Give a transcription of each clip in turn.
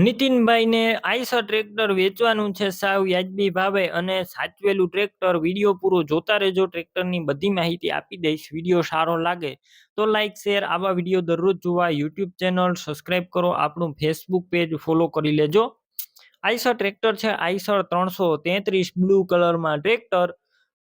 નીતિનભાઈને Eicher tractor વેચવાનું છે સાવ વ્યાજબી ભાવે અને સાચવેલું ટ્રેક્ટર વીડિયો પૂરો જોતા રહેજો. ટ્રેક્ટરની બધી માહિતી આપી દઈશ. વીડિયો સારો લાગે તો લાઈક, શેર આવા વીડિયો દરરોજ જોવા. યુટ્યુબ ચેનલ સબસ્ક્રાઈબ કરો. આપણું ફેસબુક પેજ ફોલો કરી લેજો. આઈસર ટ્રેક્ટર છે આઈસર ત્રણસો તેત્રીસ બ્લુ કલરમાં ટ્રેક્ટર.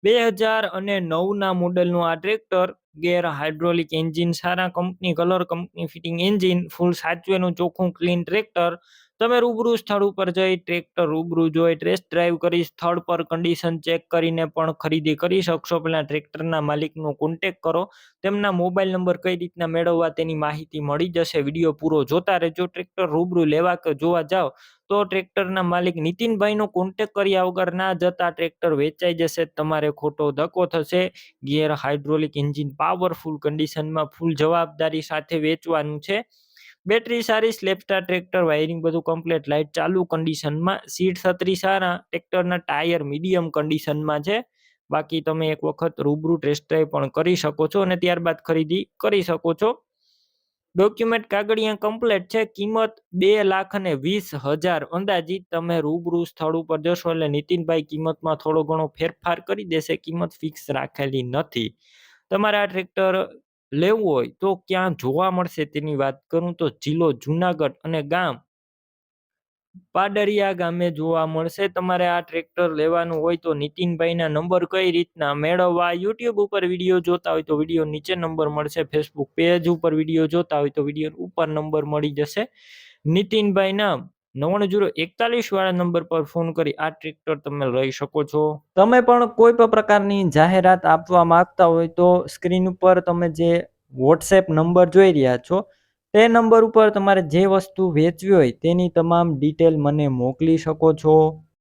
બે હજાર અને નવના મોડેલનું આ ટ્રેક્ટર ગેર હાઇડ્રોલિક એન્જિન, સારા company, colour company, fitting engine, ફૂલ સાચવેનું ચોખ્ખું ક્લીન ટ્રેક્ટર. તમે રૂબરૂ સ્થળ ઉપર જઈ ટ્રેક્ટર રૂબરૂ જોઈ ટેસ્ટ ડ્રાઈવ કરી સ્થળ પર કન્ડિશન ચેક કરીને પણ ખરીદી કરી શકશો. પહેલાં ટ્રેક્ટરના માલિકનો કોન્ટેક કરો. તેમના મોબાઈલ નંબર કઈ રીતના મેળવવા તેની માહિતી મળી જશે. વીડિયો પૂરો જોતા રહેજો. ટ્રેક્ટર રૂબરૂ લેવા કે જોવા જાઓ તો ટ્રેક્ટરના માલિક નીતિનભાઈનો કોન્ટેક કર્યા વગર ના જતા ટ્રેક્ટર વેચાઈ જશે. તમારે ખોટો ધક્કો થશે. ગિયર હાઇડ્રોલિક એન્જિન પાવરફુલ કન્ડિશનમાં ફૂલ જવાબદારી સાથે વેચવાનું છે. બેટરી સારી, સ્લેપસ્ટાર ટ્રેક્ટર, વાયરિંગ બધું કમ્પ્લીટ લાઇટ ચાલુ કન્ડિશનમાં સીટ છત્રી સારા, ટ્રેક્ટરના ટાયર મીડિયમ કન્ડિશનમાં છે. બાકી તમે એક વખત રૂબરૂ ટેસ્ટ ડ્રાઈવ પણ કરી શકો છો અને ત્યારબાદ ખરીદી કરી શકો છો. ડોક્યુમેન્ટ કાગળિયા કમ્પ્લીટ છે. કિંમત બે લાખ અને વીસ હજાર અંદાજિત. તમે રૂબરૂ સ્થળ ઉપર જશો એટલે નીતિનભાઈ કિંમતમાં થોડો ઘણો ફેરફાર કરી દેશે. કિંમત ફિક્સ રાખેલી નથી. તમારે આ ટ્રેક્ટર લેવું હોય તો ક્યાં જોવા મળશે તેની વાત કરું તો જિલ્લો જુનાગઢ અને ગામ. પાડરિયા ગામે જોવા મળશે. તમારે આ ટ્રેક્ટર લેવાનું હોય તો નીતિનભાઈના નંબર કઈ રીતના મેળવવા? યુટ્યુબ ઉપર વીડિયો જોતા હોય તો વીડિયો નીચે નંબર મળશે. ફેસબુક પેજ ઉપર વીડિયો જોતા હોય તો વીડિયો ઉપર નંબર મળી જશે. નીતિનભાઈના નવ્વાણું જીરો એકતાલીસ વાળા નંબર પર ફોન કરી આ ટ્રેક્ટર તમે લઈ શકો છો. તમે પણ કોઈ પણ પ્રકારની જાહેરાત આપવા માંગતા હોય તો સ્ક્રીન ઉપર તમે જે વોટ્સએપ નંબર જોઈ રહ્યા છો, તે નંબર ઉપર તમારે જે વસ્તુ વેચવી હોય તેની તમામ ડિટેલ મને મોકલી શકો છો.